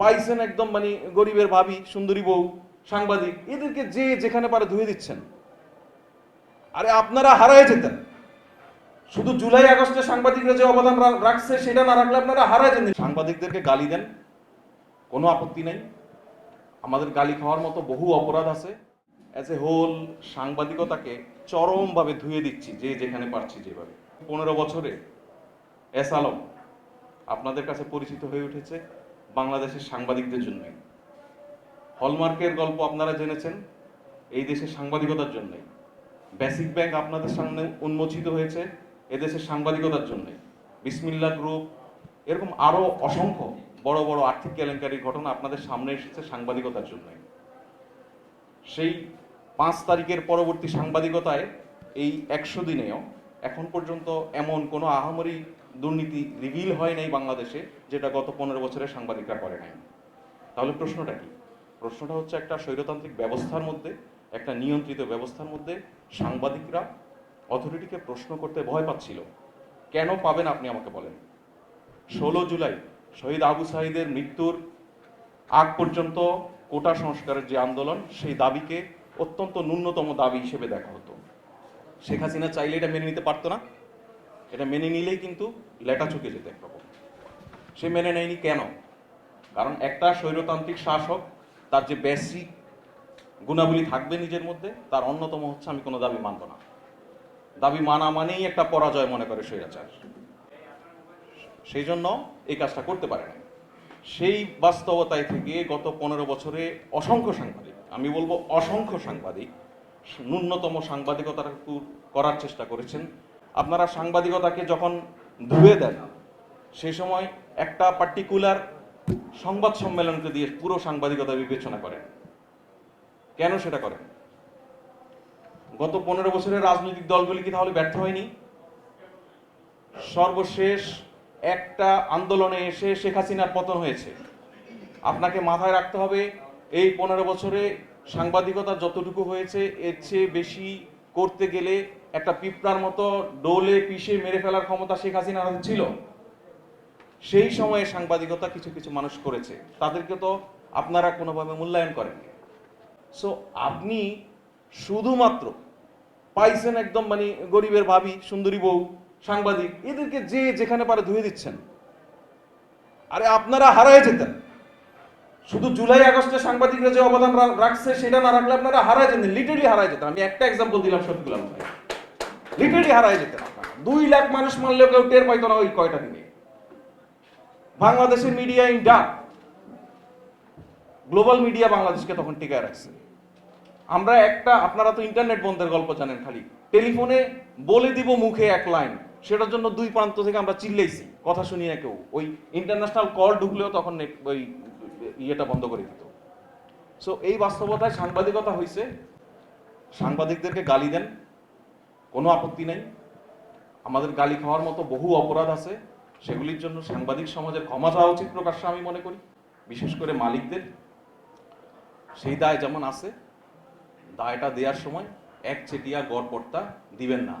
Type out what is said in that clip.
পাইছেন একদম মানে গরিবের ভাবি, সুন্দরী বউ, সাংবাদিক, এদেরকে যে যেখানে পারে ধুয়ে দিচ্ছেন। আরে আপনারা হারায় যেতেন। শুধু জুলাই, আগস্টে সাংবাদিকরা যে অবদান রাখছে, সেটা না রাখলে আপনারা হারায় যেতেন। সাংবাদিকদেরকে গালি দেন, কোনো আপত্তি নেই। আমাদের গালি খাওয়ার মতো বহু অপরাধ আছে। অ্যাজ এ হোল সাংবাদিকতাকে চরমভাবে ধুয়ে দিচ্ছি, যে যেখানে পারছি যেভাবে। পনেরো বছরে, এস আলম আপনাদের কাছে পরিচিত হয়ে উঠেছে। বাংলাদেশের সাংবাদিকদের জন্যই। হলমার্কের গল্প আপনারা জেনেছেন, এই দেশের সাংবাদিকতার জন্যই। বেসিক ব্যাংক আপনাদের সামনে উন্মোচিত হয়েছে এদেশের সাংবাদিকতার জন্যই। বিসমিল্লা গ্রুপ এরকম আরও অসংখ্য বড় বড় আর্থিক কেলেঙ্কারির ঘটনা আপনাদের সামনে এসেছে সাংবাদিকতার জন্যই। সেই পাঁচ তারিখের পরবর্তী সাংবাদিকতায় এই একশো দিনেও এখন পর্যন্ত এমন কোনো আহামরি দুর্নীতি রিভিল হয় নাই বাংলাদেশে, যেটা গত পনেরো বছরের সাংবাদিকরা করে নাই। তাহলে প্রশ্নটা কি? প্রশ্নটা হচ্ছে একটা স্বৈরতান্ত্রিক ব্যবস্থার মধ্যে, একটা নিয়ন্ত্রিত ব্যবস্থার মধ্যে সাংবাদিকরা অথরিটিকে প্রশ্ন করতে ভয় পাচ্ছিল। কেন পাবেন আপনি আমাকে বলেন? ষোলো জুলাই, শহীদ আবু সাহিদের মৃত্যুর আগ পর্যন্ত কোটা সংস্কারের যে আন্দোলন, সেই দাবিকে অত্যন্ত ন্যূনতম দাবি হিসেবে দেখা হতো। শেখ হাসিনা চাইলে এটা মেনে নিতে পারতো না। এটা মেনে নিলেই কিন্তু লেটা চুকে যেত একরকম সে মেনে নেয়নি কেন? কারণ একটা স্বৈরতান্ত্রিক শাসক, তার যে বেসিক গুণাবলী থাকবে নিজের মধ্যে, তার অন্যতম হচ্ছে আমি কোনো দাবি মানব না। দাবি মানা মানেই একটা পরাজয় মনে করে স্বৈরাচার। সেই জন্য এই কাজটা করতে পারে না সেই বাস্তবতায় থেকে গত পনেরো বছরে অসংখ্য সাংবাদিক, আমি বলব অসংখ্য সাংবাদিক ন্যূনতম সাংবাদিকতার করার চেষ্টা করেছেন। আপনারা সাংবাদিকতাকে যখন ধুয়ে দেন, সেই সময় একটা পার্টিকুলার সংবাদ সম্মেলনকে দিয়ে পুরো সাংবাদিকতা বিবেচনা করেন। কেন সেটা করেন? গত পনেরো বছরের রাজনৈতিক দলগুলি কি তাহলে ব্যর্থ হয়নি? সর্বশেষ একটা আন্দোলনে এসে শেখ হাসিনার পতন হয়েছে। আপনাকে মাথায় রাখতে হবে, এই পনেরো বছরে সাংবাদিকতা যতটুকু হয়েছে, এর চেয়ে বেশি করতে গেলে একটা পিঁপড়ার মতো ডোলে পিষে মেরে ফেলার ক্ষমতা শেখ হাসিনার ছিল। সেই সময়ে সাংবাদিকতা কিছু কিছু মানুষ করেছে। তাদেরকে তো আপনারা কোনোভাবে মূল্যায়ন করেননি। সো আপনি শুধুমাত্র পাইছেন একদম মানে গরিবের ভাবি, সুন্দরী বউ, সাংবাদিক, এদেরকে যে যেখানে পারে ধুয়ে দিচ্ছেন। আরে আপনারা হারায় যেতেন। শুধু জুলাই, আগস্টে সাংবাদিকরা যে অবদান রাখছে, সেটা না রাখলে আপনারা হারায় যেতেন লিটারলি হারায় যেতেন। আমি একটা এক্সাম্পল দিলাম আলম ভাই। লিটারলি হারাই আপনারা দুই লাখ মানুষ মারলেও কেউ টের পাইতো না ওই কয়টা দিনে। বাংলাদেশের মিডিয়া ইন ডাক গ্লোবাল মিডিয়া বাংলাদেশকে তখন টিকায় রাখছে। আমরা একটা, আপনারা তো ইন্টারনেট বন্ধের গল্প জানেন খালি। টেলিফোনে বলে দিব মুখে এক লাইন, সেটার জন্য দুই প্রান্ত থেকে আমরা চিল্লাইছি, কথা শুনি না কেউ। ওই ইন্টারন্যাশনাল কল ঢুকলেও তখন ওই ইয়েটা বন্ধ করে দিত। সো এই বাস্তবতায় সাংবাদিকতা হয়েছে সাংবাদিকদেরকে গালি দেন কোনো আপত্তি নাই। আমাদের গালি খাওয়ার মতো বহু অপরাধ আছে, সেগুলির জন্য সাংবাদিক সমাজের ক্ষমা চাওয়া উচিত প্রকাশ্যে আমি মনে করি, বিশেষ করে মালিকদের। সেই দায় যেমন আছে, দায়টা দেওয়ার সময় এক চেটিয়া গড়পড়তা দিবেন না।